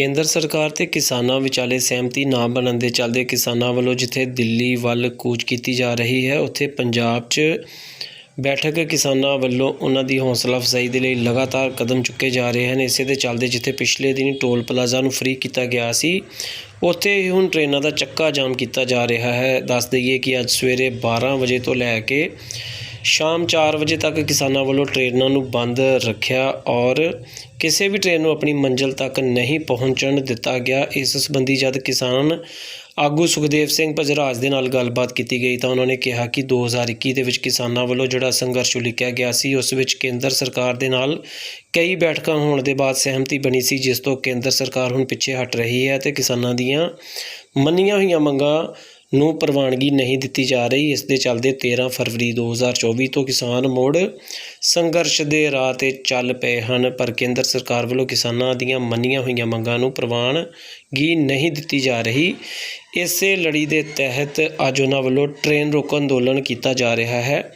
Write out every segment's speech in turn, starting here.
ਕੇਂਦਰ ਸਰਕਾਰ ਤੇ ਕਿਸਾਨਾਂ ਵਿਚਾਲੇ ਸਹਿਮਤੀ ਨਾ ਬਣਨ ਦੇ ਚੱਲਦੇ ਕਿਸਾਨਾਂ ਵੱਲੋਂ ਜਿੱਥੇ ਦਿੱਲੀ ਵੱਲ ਕੂਚ ਕੀਤੀ ਜਾ ਰਹੀ ਹੈ, ਉੱਥੇ ਪੰਜਾਬ 'ਚ ਬੈਠਕ ਕਿਸਾਨਾਂ ਵੱਲੋਂ ਉਹਨਾਂ ਦੀ ਹੌਸਲਾ ਅਫਜ਼ਾਈ ਦੇ ਲਈ ਲਗਾਤਾਰ ਕਦਮ ਚੁੱਕੇ ਜਾ ਰਹੇ ਹਨ। ਇਸੇ ਦੇ ਚੱਲਦੇ ਜਿੱਥੇ ਪਿਛਲੇ ਦਿਨੀ ਟੋਲ ਪਲਾਜ਼ਾ ਨੂੰ ਫ੍ਰੀ ਕੀਤਾ ਗਿਆ ਸੀ, ਉੱਥੇ ਹੀ ਹੁਣ ਟ੍ਰੇਨਾਂ ਦਾ ਚੱਕਾ ਜਾਮ ਕੀਤਾ ਜਾ ਰਿਹਾ ਹੈ। ਦੱਸ ਦਈਏ ਕਿ ਅੱਜ ਸਵੇਰੇ 12 ਵਜੇ ਤੋਂ ਲੈ ਕੇ ਸ਼ਾਮ 4 ਵਜੇ ਤੱਕ ਕਿਸਾਨਾਂ ਵੱਲੋਂ ਟ੍ਰੇਨਾਂ ਨੂੰ ਬੰਦ ਰੱਖਿਆ ਔਰ ਕਿਸੇ ਵੀ ਟ੍ਰੇਨ ਨੂੰ ਆਪਣੀ ਮੰਜ਼ਿਲ ਤੱਕ ਨਹੀਂ ਪਹੁੰਚਣ ਦਿੱਤਾ ਗਿਆ। ਇਸ ਸੰਬੰਧੀ ਜਦ ਕਿਸਾਨ ਆਗੂ ਸੁਖਦੇਵ ਸਿੰਘ ਭਜਰਾਜ ਦੇ ਨਾਲ ਗੱਲਬਾਤ ਕੀਤੀ ਗਈ ਤਾਂ ਉਹਨਾਂ ਨੇ ਕਿਹਾ ਕਿ 2021 ਦੇ ਵਿੱਚ ਕਿਸਾਨਾਂ ਵੱਲੋਂ ਜਿਹੜਾ ਸੰਘਰਸ਼ ਉਲੀਕਿਆ ਗਿਆ ਸੀ, ਉਸ ਵਿੱਚ ਕੇਂਦਰ ਸਰਕਾਰ ਦੇ ਨਾਲ ਕਈ ਬੈਠਕਾਂ ਹੋਣ ਦੇ ਬਾਅਦ ਸਹਿਮਤੀ ਬਣੀ ਸੀ, ਜਿਸ ਤੋਂ ਕੇਂਦਰ ਸਰਕਾਰ ਹੁਣ ਪਿੱਛੇ ਹਟ ਰਹੀ ਹੈ ਤੇ ਕਿਸਾਨਾਂ ਦੀਆਂ ਮੰਨੀਆਂ ਹੋਈਆਂ ਮੰਗਾਂ ਨੂੰ ਪ੍ਰਵਾਨਗੀ ਨਹੀਂ ਦਿੱਤੀ ਜਾ ਰਹੀ। ਇਸ ਦੇ ਚੱਲਦੇ 13 ਫਰਵਰੀ 2024 ਤੋਂ ਕਿਸਾਨ ਮੁੜ ਸੰਘਰਸ਼ ਦੇ ਰਾਹ ਤੇ ਚੱਲ ਪਏ ਹਨ। ਪਰ ਕੇਂਦਰ ਸਰਕਾਰ ਵੱਲੋਂ ਕਿਸਾਨਾਂ ਦੀਆਂ ਮੰਨੀਆਂ ਹੋਈਆਂ ਮੰਗਾਂ ਨੂੰ ਪ੍ਰਵਾਨਗੀ ਨਹੀਂ ਦਿੱਤੀ ਜਾ ਰਹੀ। ਇਸੇ ਲੜੀ ਦੇ ਤਹਿਤ ਅੱਜ ਉਹਨਾਂ ਵੱਲੋਂ ਟ੍ਰੇਨ ਰੋਕੋ ਅੰਦੋਲਨ ਕੀਤਾ ਜਾ ਰਿਹਾ ਹੈ।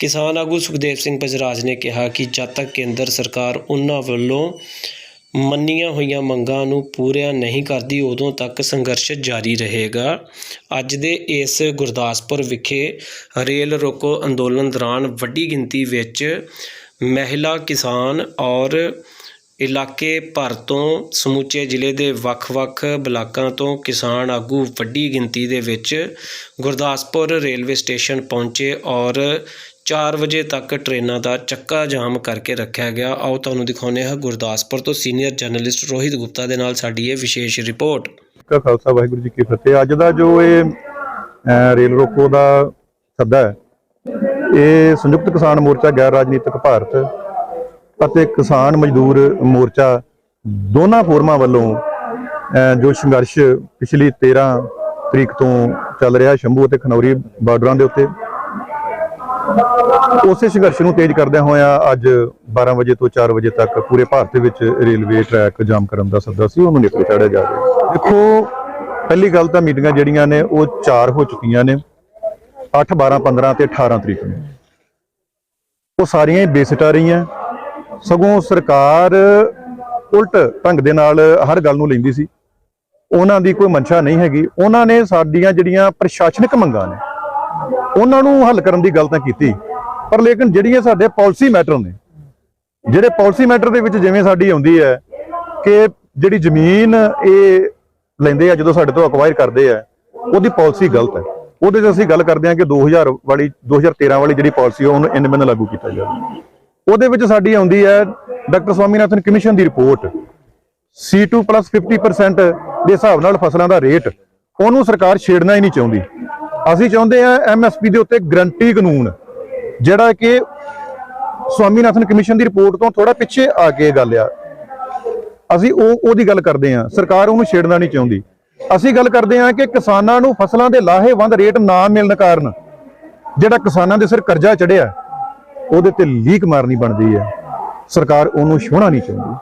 ਕਿਸਾਨ ਆਗੂ ਸੁਖਦੇਵ ਸਿੰਘ ਪਜਰਾਜ ਨੇ ਕਿਹਾ ਕਿ ਜਦ ਤੱਕ ਕੇਂਦਰ ਸਰਕਾਰ ਉਹਨਾਂ ਵੱਲੋਂ ਮੰਨੀਆਂ ਹੋਈਆਂ ਮੰਗਾਂ ਨੂੰ ਪੂਰੀਆਂ ਨਹੀਂ ਕਰਦੀ, ਉਦੋਂ ਤੱਕ ਸੰਘਰਸ਼ ਜਾਰੀ ਰਹੇਗਾ। ਅੱਜ ਦੇ ਇਸ ਗੁਰਦਾਸਪੁਰ ਵਿਖੇ ਰੇਲ ਰੋਕੋ ਅੰਦੋਲਨ ਦੌਰਾਨ ਵੱਡੀ ਗਿਣਤੀ ਵਿੱਚ ਮਹਿਲਾ, ਕਿਸਾਨ ਔਰ ਇਲਾਕੇ ਭਰ ਤੋਂ ਸਮੁੱਚੇ ਜ਼ਿਲ੍ਹੇ ਦੇ ਵੱਖ-ਵੱਖ ਬਲਾਕਾਂ ਤੋਂ ਕਿਸਾਨ ਆਗੂ ਵੱਡੀ ਗਿਣਤੀ ਦੇ ਵਿੱਚ ਗੁਰਦਾਸਪੁਰ ਰੇਲਵੇ ਸਟੇਸ਼ਨ ਪਹੁੰਚੇ ਔਰ 4 ਵਜੇ ਤੱਕ ਟ੍ਰੇਨਾਂ ਦਾ ਚੱਕਾ ਜਾਮ ਕਰਕੇ ਰੱਖਿਆ ਗਿਆ। ਆਓ ਤੁਹਾਨੂੰ ਦਿਖਾਉਂਦੇ ਹਾਂ ਗੁਰਦਾਸਪੁਰ ਤੋਂ ਸੀਨੀਅਰ ਜਰਨਲਿਸਟ ਰੋਹਿਤ ਗੁਪਤਾ ਦੇ ਨਾਲ ਸਾਡੀ ਇਹ ਵਿਸ਼ੇਸ਼ ਰਿਪੋਰਟ। ਕਾ ਖਾਲਸਾ, ਵਾਹਿਗੁਰੂ ਜੀ ਕੀ ਫਤਿਹ। ਅੱਜ ਦਾ ਜੋ ਇਹ ਰੇਲ ਰੋਕੋ ਦਾ ਸੱਦਾ ਹੈ, ਇਹ ਸੰਯੁਕਤ ਕਿਸਾਨ ਮੋਰਚਾ, ਗੈਰ ਰਾਜਨੀਤਿਕ ਭਾਰਤ ਅਤੇ ਕਿਸਾਨ ਮਜ਼ਦੂਰ ਮੋਰਚਾ ਦੋਨਾਂ ਫੋਰਮਾਂ ਵੱਲੋਂ ਜੋ ਸੰਘਰਸ਼ ਪਿਛਲੀ 13 ਤਰੀਕ ਤੋਂ ਚੱਲ ਰਿਹਾ ਸ਼ੰਭੂ ਅਤੇ ਖਨੌਰੀ ਬਾਰਡਰਾਂ ਦੇ ਉੱਤੇ ਉਸੇ ਸੰਘਰਸ਼ ਨੂੰ ਤੇਜ਼ ਕਰਦਿਆਂ ਹੋਇਆ ਅੱਜ 12 ਵਜੇ ਤੋਂ 4 ਵਜੇ ਤੱਕ ਪੂਰੇ ਭਾਰਤ ਦੇ ਵਿੱਚ ਰੇਲਵੇ ਟਰੈਕ ਜਾਮ ਕਰਨ ਦਾ ਸੱਦਾ ਸੀ, ਉਹਨੂੰ ਨਿਕਲ ਚਾੜਿਆ ਜਾ ਰਿਹਾ ਦੇਖੋ, ਪਹਿਲੀ ਗੱਲ ਤਾਂ ਮੀਟਿੰਗਾਂ ਜਿਹੜੀਆਂ ਨੇ, ਉਹ ਚਾਰ ਹੋ ਚੁੱਕੀਆਂ ਨੇ। 8 12 15 ਤੇ 18 ਤਰੀਕ ਨੂੰ। ਉਹ ਸਾਰੀਆਂ ਹੀ ਬੇਸਿਟਾ ਰਹੀਆਂ। ਸਗੋਂ ਸਰਕਾਰ ਉਲਟ ਢੰਗ ਦੇ ਨਾਲ ਹਰ ਗੱਲ ਨੂੰ ਲੈਂਦੀ ਸੀ। ਉਹਨਾਂ ਦੀ ਕੋਈ ਮਨਸ਼ਾ ਨਹੀਂ ਹੈਗੀ। ਉਹਨਾਂ ਨੇ ਸਾਡੀਆਂ ਜਿਹੜੀਆਂ ਪ੍ਰਸ਼ਾਸਨਿਕ ਮੰਗਾਂ ਨੇ ਉਹਨਾਂ ਨੂੰ ਹੱਲ ਕਰਨ ਦੀ ਗੱਲ ਤਾਂ ਕੀਤੀ। ਪਰ ਲੇਕਿਨ ਜਿਹੜੀਆਂ ਸਾਡੇ ਪਾਲਿਸੀ ਮੈਟਰ ਨੇ, ਜਿਹੜੇ ਪਾਲਿਸੀ ਮੈਟਰ ਦੇ ਵਿੱਚ ਜਿਵੇਂ ਸਾਡੀ ਆਉਂਦੀ ਹੈ ਕਿ ਜਿਹੜੀ ਜ਼ਮੀਨ ਇਹ ਲੈਂਦੇ ਆ, ਜਦੋਂ ਸਾਡੇ ਤੋਂ ਅਕਵਾਇਰ ਕਰਦੇ ਆ, ਉਹਦੀ ਪਾਲਿਸੀ ਗਲਤ ਹੈ। ਉਹਦੇ 'ਚ ਅਸੀਂ ਗੱਲ ਕਰਦੇ ਹਾਂ ਕਿ 2000 ਵਾਲੀ 2013 ਵਾਲੀ ਜਿਹੜੀ ਪਾਲਿਸੀ ਹੈ ਉਹਨੂੰ ਇਨਮਨ ਲਾਗੂ ਕੀਤਾ ਜਾਵੇ। ਉਹਦੇ ਵਿੱਚ ਸਾਡੀ ਆਉਂਦੀ ਹੈ ਡਾਕਟਰ ਸਵਾਮੀਨਾਥਨ ਕਮਿਸ਼ਨ ਦੀ ਰਿਪੋਰਟ। C2 50% ਦੇ ਹਿਸਾਬ ਨਾਲ ਫਸਲਾਂ ਦਾ ਰੇਟ, ਉਹਨੂੰ ਸਰਕਾਰ ਛੇੜਨਾ ਹੀ ਨਹੀਂ ਚਾਹੁੰਦੀ। ਅਸੀਂ ਚਾਹੁੰਦੇ ਆ ਐਮਐਸਪੀ ਦੇ ਉੱਤੇ ਗਰੰਟੀ ਕਾਨੂੰਨ, ਜਿਹੜਾ ਕਿ ਸਵਾਮੀਨਾਥਨ ਕਮਿਸ਼ਨ ਦੀ ਰਿਪੋਰਟ ਤੋਂ ਥੋੜਾ ਪਿੱਛੇ ਆ ਕੇ ਗੱਲ ਆ। ਅਸੀਂ ਉਹ, ਉਹਦੀ ਗੱਲ ਕਰਦੇ ਆ ਸਰਕਾਰ ਉਹਨੂੰ ਛੇੜਨਾ ਨਹੀਂ ਚਾਹੁੰਦੀ। ਅਸੀਂ ਗੱਲ ਕਰਦੇ ਆ ਕਿ ਕਿਸਾਨਾਂ ਨੂੰ ਫਸਲਾਂ ਦੇ ਲਾਹੇਵੰਦ ਰੇਟ ਨਾ ਮਿਲਣ ਕਾਰਨ ਜਿਹੜਾ ਕਿਸਾਨਾਂ ਦੇ ਸਿਰ ਕਰਜ਼ਾ ਚੜਿਆ ਉਹਦੇ ਤੇ ਲੀਕ ਮਾਰਨੀ ਬਣਦੀ ਹੈ। ਸਰਕਾਰ ਉਹਨੂੰ ਛੋਣਾ ਨਹੀਂ ਚਾਹੁੰਦੀ।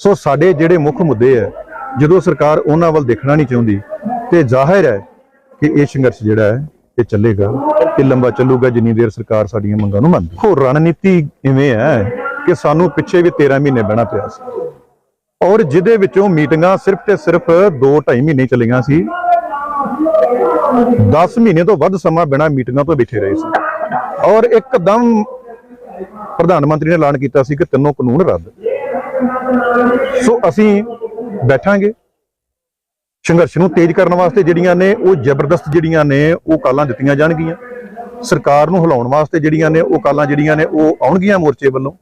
ਸੋ ਸਾਡੇ ਜਿਹੜੇ ਮੁੱਖ ਮੁੱਦੇ ਆ, ਜਦੋਂ ਸਰਕਾਰ ਉਹਨਾਂ ਵੱਲ ਦੇਖਣਾ ਨਹੀਂ ਚਾਹੁੰਦੀ, ਤੇ ਜ਼ਾਹਿਰ ਹੈ ਕਿ ਇਹ ਸੰਘਰਸ਼ ਜਿਹੜਾ ਹੈ, ਇਹ ਚੱਲੇਗਾ ਇਹ ਲੰਬਾ ਚੱਲੂਗਾ, ਜਿੰਨੀ ਦੇਰ ਸਰਕਾਰ ਸਾਡੀਆਂ ਮੰਗਾਂ ਨੂੰ ਮੰਨਦੀ। ਹੋ ਰਣਨੀਤੀ ਇਵੇਂ ਹੈ ਕਿ ਸਾਨੂੰ ਪਿੱਛੇ ਵੀ 13 ਮਹੀਨੇ ਬਹਿਣਾ ਪਿਆ ਸੀ। ਔਰ ਜਿਹਦੇ ਵਿੱਚੋਂ ਮੀਟਿੰਗਾਂ ਸਿਰਫ ਤੇ ਸਿਰਫ 2.5 ਮਹੀਨੇ ਚੱਲੀਆਂ ਸੀ। 10 ਮਹੀਨੇ ਤੋਂ ਵੱਧ ਸਮਾਂ ਬਿਨਾਂ ਮੀਟਿੰਗਾਂ ਤੋਂ ਬੈਠੇ ਰਹੇ ਸੀ। ਔਰ ਇੱਕਦਮ ਪ੍ਰਧਾਨ ਮੰਤਰੀ ਨੇ ਐਲਾਨ ਕੀਤਾ ਸੀ ਕਿ ਤਿੰਨੋਂ ਕਾਨੂੰਨ ਰੱਦ। ਸੋ ਅਸੀਂ ਬੈਠਾਂਗੇ। ਸੰਘਰਸ਼ ਨੂੰ ਤੇਜ਼ ਕਰਨ ਵਾਸਤੇ ਜਿਹੜੀਆਂ ਨੇ, ਉਹ ਜ਼ਬਰਦਸਤ ਜਿਹੜੀਆਂ ਨੇ, ਉਹ ਕਾਲਾਂ ਦਿੱਤੀਆਂ ਜਾਣਗੀਆਂ। ਸਰਕਾਰ ਨੂੰ ਹਿਲਾਉਣ ਵਾਸਤੇ ਜਿਹੜੀਆਂ ਨੇ, ਉਹ ਕਾਲਾਂ ਜਿਹੜੀਆਂ ਨੇ, ਉਹ ਆਉਣਗੀਆਂ ਮੋਰਚੇ ਵੱਲੋਂ।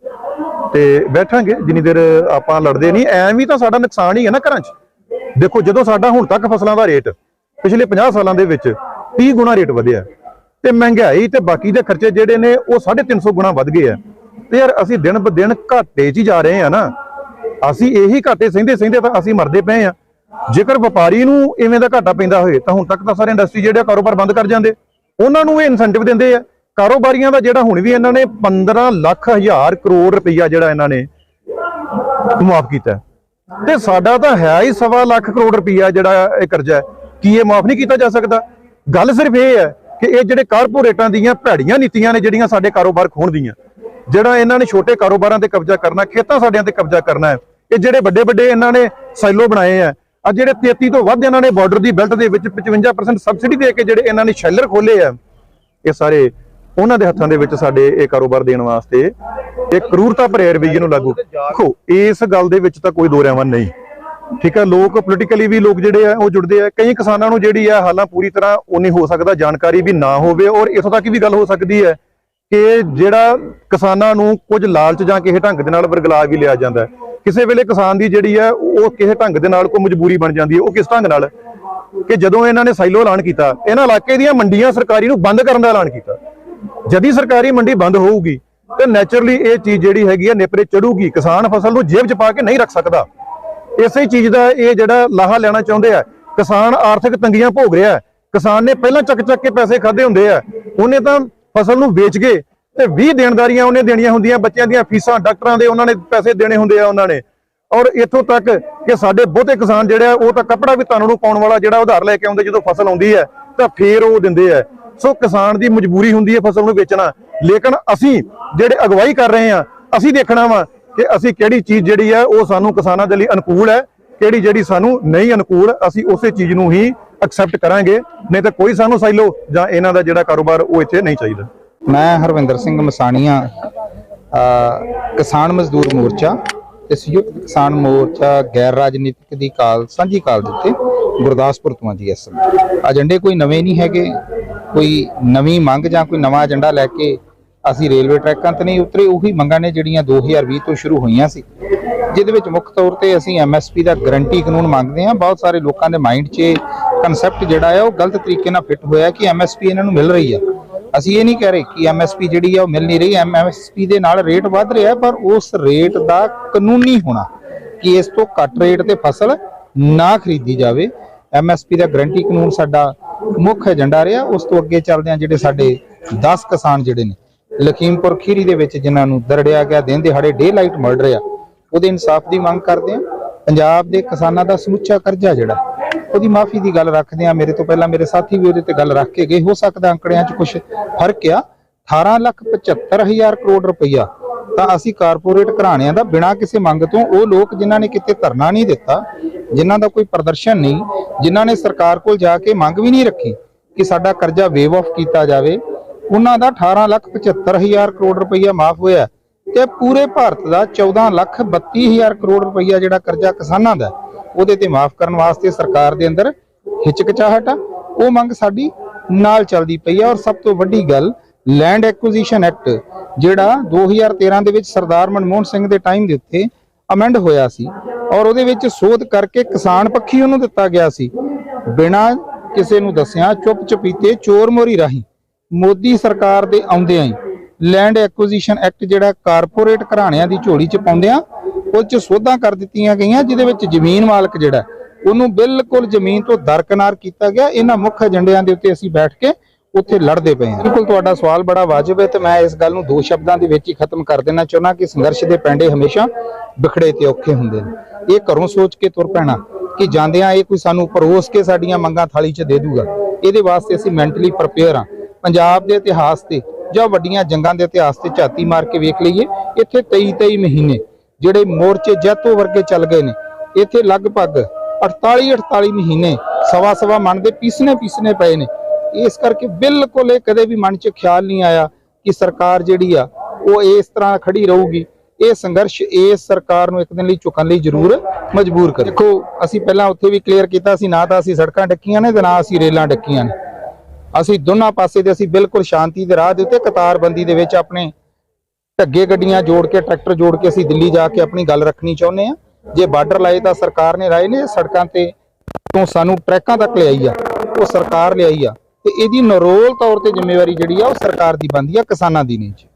ਤੇ ਬੈਠਾਂਗੇ, ਜਿੰਨੀ ਦੇਰ ਆਪਾਂ ਲੜਦੇ ਨਹੀਂ ਐਵੇਂ ਵੀ ਤਾਂ ਸਾਡਾ ਨੁਕਸਾਨ ਹੀ ਹੈ ਨਾ ਘਰਾਂ 'ਚ। ਦੇਖੋ, ਜਦੋਂ ਸਾਡਾ ਹੁਣ ਤੱਕ ਫਸਲਾਂ ਦਾ ਰੇਟ, ਪਿਛਲੇ 50 ਸਾਲਾਂ ਦੇ ਵਿੱਚ 30 ਗੁਣਾ ਰੇਟ ਵਧਿਆ। ਤੇ ਮਹਿੰਗਾਈ ਤੇ ਬਾਕੀ ਦੇ ਖਰਚੇ ਜਿਹੜੇ ਨੇ, ਉਹ 350 ਗੁਣਾ ਵੱਧ ਗਏ ਆ। ਤੇ ਯਾਰ, ਅਸੀਂ ਦਿਨ ਬ ਦਿਨ ਘਾਟੇ 'ਚ ਹੀ ਜਾ ਰਹੇ ਆ ਨਾ। ਅਸੀਂ ਇਹੀ ਘਾਟੇ ਸਹਿੰਦੇ ਸਹਿੰਦੇ ਤਾਂ ਅਸੀਂ ਮਰਦੇ ਪਏ ਆ। ਜੇਕਰ ਵਪਾਰੀ ਨੂੰ ਇਵੇਂ ਦਾ ਘਾਟਾ ਪੈਂਦਾ ਹੋਏ, ਤਾਂ ਹੁਣ ਤੱਕ ਤਾਂ ਸਾਰੇ ਇੰਡਸਟਰੀ ਜਿਹੜੇ ਆ ਕਾਰੋਬਾਰ ਬੰਦ ਕਰ ਜਾਂਦੇ। ਉਹਨਾਂ ਨੂੰ ਇਹ ਇਨਸੈਂਟਿਵ ਦਿੰਦੇ ਆ। ਕਾਰੋਬਾਰੀਆਂ ਦਾ ਜਿਹੜਾ ਹੁਣ ਵੀ ਇਹਨਾਂ ਨੇ 15 ਲੱਖ ਹਜ਼ਾਰ ਕਰੋੜ ਰੁਪਈਆ ਜਿਹੜਾ ਇਹਨਾਂ ਨੇ ਮਾਫ ਕੀਤਾ। ਤੇ ਸਾਡਾ ਤਾਂ ਹੈ ਹੀ ਸਵਾ ਲੱਖ ਕਰੋੜ ਰੁਪਈਆ ਜਿਹੜਾ ਇਹ ਕਰਜ਼ਾ ਹੈ। ਕੀ ਇਹ ਮਾਫ ਨਹੀਂ ਕੀਤਾ ਜਾ ਸਕਦਾ? ਗੱਲ ਸਿਰਫ ਇਹ ਹੈ ਕਿ ਇਹ ਜਿਹੜੇ ਕਾਰਪੋਰੇਟਾਂ ਦੀਆਂ ਭੈੜੀਆਂ ਨੀਤੀਆਂ ਨੇ ਜਿਹੜੀਆਂ ਸਾਡੇ ਕਾਰੋਬਾਰ ਖੋਣ ਦੀਆਂ, ਜਿਹੜਾ ਇਹਨਾਂ ਨੇ ਛੋਟੇ ਕਾਰੋਬਾਰਾਂ ਤੇ ਕਬਜ਼ਾ ਕਰਨਾ, ਖੇਤਾਂ ਸਾਡਿਆਂ ਤੇ ਕਬਜ਼ਾ ਕਰਨਾ ਹੈ। ਇਹ ਜਿਹੜੇ ਵੱਡੇ ਵੱਡੇ ਇਹਨਾਂ ਨੇ ਸਾਈਲੋ ਬਣਾਏ ਆ ਆ ਜਿਹੜੇ 33 ਤੋਂ ਵੱਧ ਇਹਨਾਂ ਨੇ ਬਾਰਡਰ ਦੀ ਬੈਲਟ ਦੇ ਵਿੱਚ 55% ਸਬਸਿਡੀ ਦੇ ਕੇ ਜਿਹੜੇ ਇਹਨਾਂ ਨੇ ਸ਼ੈਲਰ ਖੋਲੇ ਆ, ਇਹ ਸਾਰੇ ਉਹਨਾਂ ਦੇ ਹੱਥਾਂ ਦੇ ਵਿੱਚ ਸਾਡੇ ਇਹ ਕਾਰੋਬਾਰ ਦੇਣ ਵਾਸਤੇ ਇਹ ਕਰੂਰਤਾ ਭਰੇ ਰਵੱਈਏ ਨੂੰ ਲਾਗੂ। ਦੇਖੋ, ਇਸ ਗੱਲ ਦੇ ਵਿੱਚ ਤਾਂ ਕੋਈ ਦੋ ਰਹਿਵਾਂ ਨਹੀਂ। ਠੀਕ ਹੈ ਲੋਕ ਪੋਲੀਟੀਕਲੀ ਵੀ ਲੋਕ ਜਿਹੜੇ ਆ, ਉਹ ਜੁੜਦੇ ਆ। ਕਈ ਕਿਸਾਨਾਂ ਨੂੰ ਜਿਹੜੀ ਆ ਹਾਲਾਂ ਪੂਰੀ ਤਰ੍ਹਾਂ ਉਨੀ ਹੋ ਸਕਦਾ, ਜਾਣਕਾਰੀ ਵੀ ਨਾ ਹੋਵੇ ਔਰ ਇਥੋਂ ਤੱਕ ਵੀ ਗੱਲ ਹੋ ਸਕਦੀ ਹੈ ਕਿ ਜਿਹੜਾ ਕਿਸਾਨਾਂ ਨੂੰ ਕੁਝ ਲਾਲਚ ਜਾਂ ਕਿਸੇ ਢੰਗ ਦੇ ਨਾਲ ਵਰਗਲਾ ਵੀ ਲਿਆ ਜਾਂਦਾ ਹੈ। ਕਿਸੇ ਵੇਲੇ ਕਿਸਾਨ ਦੀ ਜਿਹੜੀ ਹੈ ਉਹ ਕਿਸੇ ਢੰਗ ਦੇ ਨਾਲ ਕੋਈ ਮਜਬੂਰੀ ਬਣ ਜਾਂਦੀ ਹੈ, ਉਹ ਕਿਸ ਢੰਗ ਨਾਲ? ਕਿ ਜਦੋਂ ਇਹਨਾਂ ਨੇ ਸਾਈਲੋ ਐਲਾਨ ਕੀਤਾ, ਇਹਨਾਂ ਇਲਾਕੇ ਦੀਆਂ ਮੰਡੀਆਂ ਸਰਕਾਰੀ ਨੂੰ ਬੰਦ ਕਰਨ ਦਾ ਐਲਾਨ ਕੀਤਾ। ਜਦੀ ਸਰਕਾਰੀ ਮੰਡੀ ਬੰਦ ਹੋਊਗੀ, ਤੇ ਨੇਚਰਲੀ ਇਹ ਚੀਜ਼ ਜਿਹੜੀ ਹੈਗੀ ਹੈ ਨੇਪਰੇ ਚੜੂਗੀ, ਕਿਸਾਨ ਫਸਲ ਨੂੰ ਜੇਬ 'ਚ ਪਾ ਕੇ ਨਹੀਂ ਰੱਖ ਸਕਦਾ। ਇਸੇ ਚੀਜ਼ ਦਾ ਇਹ ਜਿਹੜਾ ਲਾਹਾ ਲੈਣਾ ਚਾਹੁੰਦੇ ਆ, ਕਿਸਾਨ ਆਰਥਿਕ ਤੰਗੀਆਂ ਭੋਗ ਰਿਹਾ ਕਿਸਾਨ ਨੇ ਪਹਿਲਾਂ ਚੱਕ ਚੱਕ ਕੇ ਪੈਸੇ ਖਾਦੇ ਹੁੰਦੇ ਆ, ਉਹਨੇ ਤਾਂ ਫਸਲ ਨੂੰ ਵੇਚ ਕੇ ਤੇ 20 ਦੇਣਦਾਰੀਆਂ ਉਹਨੇ ਦੇਣੀਆਂ ਹੁੰਦੀਆਂ, ਬੱਚਿਆਂ ਦੀਆਂ ਫੀਸਾਂ, ਡਾਕਟਰਾਂ ਦੇ ਉਹਨਾਂ ਨੇ ਪੈਸੇ ਦੇਣੇ ਹੁੰਦੇ ਆ ਉਹਨਾਂ ਨੇ। ਔਰ ਇੱਥੋਂ ਤੱਕ ਕਿ ਸਾਡੇ ਬਹੁਤੇ ਕਿਸਾਨ ਜਿਹੜੇ ਆ, ਉਹ ਤਾਂ ਕੱਪੜਾ ਵੀ ਤੁਹਾਨੂੰ ਨੂੰ ਪਾਉਣ ਵਾਲਾ ਜਿਹੜਾ ਉਧਾਰ ਲੈ ਕੇ ਆਉਂਦੇ ਜਦੋਂ ਫਸਲ ਆਉਂਦੀ ਹੈ, ਤਾਂ ਫੇਰ ਉਹ ਦਿੰਦੇ ਆ। ਸੋ ਕਿਸਾਨ ਦੀ ਮਜਬੂਰੀ ਹੁੰਦੀ ਹੈ ਫਸਲ ਨੂੰ ਵੇਚਣਾ। ਲੇਕਿਨ ਅਸੀਂ ਜਿਹੜੇ ਅਗਵਾਈ ਕਰ ਰਹੇ ਆ, ਅਸੀਂ ਦੇਖਣਾ ਵਾ ਕਿ ਅਸੀਂ ਕਿਹੜੀ ਚੀਜ਼ ਜਿਹੜੀ ਹੈ ਉਹ ਸਾਨੂੰ ਕਿਸਾਨਾਂ ਦੇ ਲਈ ਅਨੁਕੂਲ ਹੈ, ਕਿਹੜੀ ਜਿਹੜੀ ਸਾਨੂੰ ਨਹੀਂ ਅਨੁਕੂਲ, ਅਸੀਂ ਉਸੇ ਚੀਜ਼ ਨੂੰ ਹੀ ਐਕਸੈਪਟ ਕਰਾਂਗੇ। ਨਹੀਂ ਤਾਂ ਕੋਈ ਸਾਨੂੰ ਸਾਈਲੋ ਜਾਂ ਇਹਨਾਂ ਦਾ ਜਿਹੜਾ ਕਾਰੋਬਾਰ ਉਹ ਇੱਥੇ ਨਹੀਂ ਚਾਹੀਦਾ। ਮੈਂ ਹਰਵਿੰਦਰ ਸਿੰਘ ਮਸਾਣੀਆਂ ਕਿਸਾਨ ਮਜ਼ਦੂਰ ਮੋਰਚਾ ਤੇ ਸੰਯੁਕਤ ਕਿਸਾਨ ਮੋਰਚਾ ਗੈਰ ਰਾਜਨੀਤਿਕ ਦੀ ਕਾਲ, ਸਾਂਝੀ ਕਾਲ ਦਿੱਤੇ ਗੁਰਦਾਸਪੁਰ ਤੋਂ ਆ ਜੀ ਇਸ ਏਜੰਡੇ ਕੋਈ ਨਵੇਂ ਨਹੀਂ ਹੈਗੇ, ਕੋਈ ਨਵੀਂ ਮੰਗ ਜਾਂ ਕੋਈ ਨਵਾਂ ਏਜੰਡਾ ਲੈ ਕੇ ਅਸੀਂ ਰੇਲਵੇ ਟਰੈਕਾਂ ਤੇ ਨਹੀਂ ਉਤਰੇ, ਉਹੀ ਮੰਗਾਂ ਨੇ ਜਿਹੜੀਆਂ 2020 ਤੋਂ ਸ਼ੁਰੂ ਹੋਈਆਂ ਸੀ। ਜਿਹਦੇ ਵਿੱਚ ਮੁੱਖ ਤੌਰ ਤੇ ਅਸੀਂ ਐਮਐਸਪੀ ਦਾ ਗਰੰਟੀ ਕਾਨੂੰਨ ਮੰਗਦੇ ਹਾਂ, ਬਹੁਤ ਸਾਰੇ ਲੋਕਾਂ ਦੇ ਮਾਈਂਡ 'ਚ ਕਨਸੈਪਟ ਜਿਹੜਾ ਹੈ ਉਹ ਗਲਤ ਤਰੀਕੇ ਨਾਲ ਫਿੱਟ ਹੋਇਆ ਕਿ ਐਮਐਸਪੀ ਇਹਨਾਂ ਨੂੰ ਮਿਲ ਰਹੀ ਆ। ਅਸੀਂ ਇਹ ਨਹੀਂ ਕਹਿ ਰਹੇ ਕਿ ਐਮਐਸਪੀ ਜਿਹੜੀ ਆ ਉਹ ਮਿਲ ਨਹੀਂ ਰਹੀ। ਐਮਐਸਪੀ ਦੇ ਨਾਲ ਰੇਟ ਵੱਧ ਰਿਹਾ, ਪਰ ਉਸ ਰੇਟ ਦਾ ਕਾਨੂੰਨੀ ਹੋਣਾ ਕਿ ਇਸ ਤੋਂ ਘੱਟ ਰੇਟ ਤੇ ਫਸਲ ਨਾ ਖਰੀਦੀ ਜਾਵੇ। ਐਮਐਸਪੀ ਦਾ ਗਰੰਟੀ ਕਾਨੂੰਨ ਸਾਡਾ ਮੁੱਖ ਏਜੰਡਾ ਰਿਹਾ। ਉਸ ਤੋਂ ਅੱਗੇ ਚੱਲਦੇ ਆ ਜਿਹੜੇ ਸਾਡੇ 10 ਕਿਸਾਨ ਜਿਹੜੇ ਨੇ, ਲਖੀਮਪੁਰ ਖੀਰੀ ਦੇ ਵਿੱਚ ਜਿਨ੍ਹਾਂ ਨੂੰ ਦਰੜਿਆ ਗਿਆ, ਦਿਨ ਦਿਹਾੜੇ ਡੇ ਲਾਈਟ ਮਰਡਰ ਆ, ਉਹਦੇ ਇਨਸਾਫ ਦੀ ਮੰਗ ਕਰਦੇ ਆ। ਪੰਜਾਬ ਦੇ ਕਿਸਾਨਾਂ ਦਾ ਸਮੁੱਚਾ ਕਰਜ਼ਾ ਜਿਹੜਾ ਉਹਦੀ ਮਾਫੀ ਦੀ ਗੱਲ ਰੱਖਦੇ ਆ ਮੇਰੇ ਤੋਂ ਪਹਿਲਾਂ ਮੇਰੇ ਸਾਥੀ ਵੀ ਉਹਦੇ ਤੇ ਗੱਲ ਰੱਖ ਕੇ ਗਏ। ਹੋ ਸਕਦਾ ਅੰਕੜਿਆਂ 'ਚ ਕੁਝ ਫ਼ਰਕ ਆ। 18 ਲੱਖ 75 ਹਜ਼ਾਰ ਕਰੋੜ ਰੁਪਈਆ। ਤਾਂ ਅਸੀਂ ਕਾਰਪੋਰੇਟ ਘਰਾਣਿਆਂ ਦਾ ਬਿਨਾਂ ਕਿਸੇ ਮੰਗ ਤੋਂ ਉਹ ਲੋਕ ਜਿਨ੍ਹਾਂ ਨੇ ਕਿਤੇ ਧਰਨਾ ਨਹੀਂ ਦਿੱਤਾ, ਜਿਨ੍ਹਾਂ ਦਾ ਕੋਈ ਪ੍ਰਦਰਸ਼ਨ ਨਹੀਂ, ਜਿਨ੍ਹਾਂ ਨੇ ਸਰਕਾਰ ਕੋਲ ਜਾ ਕੇ ਮੰਗ ਵੀ ਨਹੀਂ ਰੱਖੀ ਕਿ ਸਾਡਾ ਕਰਜ਼ਾ ਵੇਵ ਆਫ ਕੀਤਾ ਜਾਵੇ, ਉਹਨਾਂ ਦਾ 18 ਲੱਖ 75 ਹਜ਼ਾਰ ਕਰੋੜ ਰੁਪਈਆ ਮਾਫ ਹੋਇਆ। ਤੇ ਪੂਰੇ ਭਾਰਤ ਦਾ 14 ਲੱਖ 32 ਹਜ਼ਾਰ ਕਰੋੜ ਰੁਪਈਆ ਜਿਹੜਾ ਕਰਜ਼ਾ ਕਿਸਾਨਾਂ ਦਾ ਉਹਦੇ ਤੇ ਮਾਫ ਕਰਨ ਵਾਸਤੇ ਸਰਕਾਰ ਦੇ ਅੰਦਰ ਹਿਚਕਚਾਹਟ ਆ। ਉਹ ਮੰਗ ਸਾਡੀ ਨਾਲ ਚੱਲਦੀ ਪਈ ਆ। ਔਰ ਸਭ ਤੋਂ ਵੱਡੀ ਗੱਲ ਲੈਂਡ ਐਕੁਜੀਸ਼ਨ ਐਕਟ ਜਿਹੜਾ 2013 ਦੇ ਵਿੱਚ ਸਰਦਾਰ ਮਨਮੋਹਨ ਸਿੰਘ ਦੇ ਟਾਈਮ ਦੇ ਉੱਤੇ ਅਮੈਂਡ ਹੋਇਆ ਸੀ ਔਰ ਉਹਦੇ ਵਿੱਚ ਸੋਧ ਕਰਕੇ ਕਿਸਾਨ ਪੱਖੀ ਉਹਨੂੰ ਦਿੱਤਾ ਗਿਆ ਸੀ। ਬਿਨਾਂ ਕਿਸੇ ਨੂੰ ਦੱਸਿਆ ਚੁੱਪ ਚਪੀਤੇ ਚੋਰ ਮੋਰੀ ਰਾਹੀਂ ਮੋਦੀ ਸਰਕਾਰ ਦੇ ਆਉਂਦਿਆਂ ਹੀ ਲੈਂਡ ਐਕੁਜੀਸ਼ਨ ਐਕਟ ਜਿਹੜਾ ਕਾਰਪੋਰੇਟ ਘਰਾਣਿਆਂ ਦੀ ਝੋਲੀ 'ਚ ਪਾਉਂਦਿਆਂ ਉਹ 'ਚ ਸੋਧਾਂ ਕਰ ਦਿੱਤੀਆਂ ਗਈਆਂ, ਜਿਹਦੇ ਵਿੱਚ ਜ਼ਮੀਨ ਮਾਲਕ ਜਿਹੜਾ ਉਹਨੂੰ ਬਿਲਕੁਲ ਜ਼ਮੀਨ ਤੋਂ ਦਰਕਨਾਰ ਕੀਤਾ ਗਿਆ। ਇਹਨਾਂ ਮੁੱਖ ਏਜੰਡਿਆਂ ਦੇ ਉੱਤੇ ਅਸੀਂ ਬੈਠ ਕੇ ਉੱਥੇ ਲੜਦੇ ਪਏ ਹਾਂ। ਬਿਲਕੁਲ ਤੁਹਾਡਾ ਸਵਾਲ ਬੜਾ ਵਾਜਬ ਹੈ ਤੇ ਮੈਂ ਇਸ ਗੱਲ ਨੂੰ ਦੋ ਸ਼ਬਦਾਂ ਦੇ ਵਿੱਚ ਹੀ ਖਤਮ ਕਰ ਦੇਣਾ ਚਾਹੁੰਦਾ ਕਿ ਸੰਘਰਸ਼ ਦੇ ਪੈਂਡੇ ਹਮੇਸ਼ਾ ਵਿਖੜੇ ਤੇ ਔਖੇ ਹੁੰਦੇ ਨੇ। ਇਹ ਘਰੋਂ ਸੋਚ ਕੇ ਤੁਰ ਪੈਣਾ ਕਿ ਜਾਂਦਿਆਂ ਇਹ ਕੋਈ ਸਾਨੂੰ ਪਰੋਸ ਕੇ ਸਾਡੀਆਂ ਮੰਗਾਂ ਥਾਲੀ 'ਚ ਦੇ ਦੂਗਾ, ਇਹਦੇ ਵਾਸਤੇ ਅਸੀਂ ਮੈਂਟਲੀ ਪ੍ਰਪੇਅਰ ਹਾਂ। ਪੰਜਾਬ ਦੇ ਇਤਿਹਾਸ ਤੇ ਜਾਂ ਵੱਡੀਆਂ ਜੰਗਾਂ ਦੇ ਇਤਿਹਾਸ ਤੇ ਝਾਤੀ ਮਾਰ ਕੇ ਵੇਖ ਲਈਏ ਇੱਥੇ 23 23 ਮਹੀਨੇ ਜਿਹੜੇ ਮੋਰਚੇ ਜੈਤੋ ਵਰਗੇ ਚੱਲ ਗਏ ਨੇ। ਇੱਥੇ ਲਗਭਗ 48 48 ਮਹੀਨੇ ਸਵਾ ਸਵਾ ਮਨ ਦੇ ਪੀਸਨੇ ਪੀਸਨੇ ਪਏ ਨੇ। ਇਸ ਕਰਕੇ ਬਿਲਕੁਲ ਇਹ ਕਦੇ ਵੀ ਮਨ 'ਚ ਖਿਆਲ ਨਹੀਂ ਆਇਆ ਕਿ ਸਰਕਾਰ ਜਿਹੜੀ ਆ ਉਹ ਇਸ ਤਰ੍ਹਾਂ ਖੜੀ ਰਹੂਗੀ। ਇਹ ਸੰਘਰਸ਼ ਇਸ ਸਰਕਾਰ ਨੂੰ ਇੱਕ ਦਿਨ ਲਈ ਝੁਕਣ ਲਈ ਜ਼ਰੂਰ ਮਜਬੂਰ ਕਰੇ। ਦੇਖੋ ਅਸੀਂ ਪਹਿਲਾਂ ਉੱਥੇ ਵੀ ਕਲੀਅਰ ਕੀਤਾ ਸੀ ਨਾ ਤਾਂ ਅਸੀਂ ਸੜਕਾਂ ਡੱਕੀਆਂ ਨੇ ਤੇ ਨਾ ਅਸੀਂ ਰੇਲਾਂ ਡੱਕੀਆਂ ਨੇ। ਅਸੀਂ ਦੋਨਾਂ ਪਾਸੇ ਦੇ ਅਸੀਂ ਬਿਲਕੁਲ ਸ਼ਾਂਤੀ ਦੇ ਰਾਹ ਦੇ ਉੱਤੇ ਕਤਾਰਬੰਦੀ ਦੇ ਵਿੱਚ ਆਪਣੇ ਢੱਗੇ ਗੱਡੀਆਂ ਜੋੜ ਕੇ, ਟਰੈਕਟਰ ਜੋੜ ਕੇ ਅਸੀਂ ਦਿੱਲੀ ਜਾ ਕੇ ਆਪਣੀ ਗੱਲ ਰੱਖਣੀ ਚਾਹੁੰਦੇ ਆ ਜੇ ਬਾਰਡਰ ਲਾਏ ਤਾਂ ਸਰਕਾਰ ਨੇ ਰਾਏ ਨੇ, ਸੜਕਾਂ ਤੇ ਤੋਂ ਸਾਨੂੰ ਟਰੈਕਾਂ ਤੱਕ ਲਿਆਈ ਆ, ਉਹ ਸਰਕਾਰ ਲਿਆਈ ਆ। ਤੇ ਇਹਦੀ ਨਰੋਲ ਤੌਰ ਤੇ ਜ਼ਿੰਮੇਵਾਰੀ ਜਿਹੜੀ ਆ, ਉਹ ਸਰਕਾਰ ਦੀ ਬਣਦੀ ਆ, ਕਿਸਾਨਾਂ ਦੀ ਨਹੀਂ ਜੀ।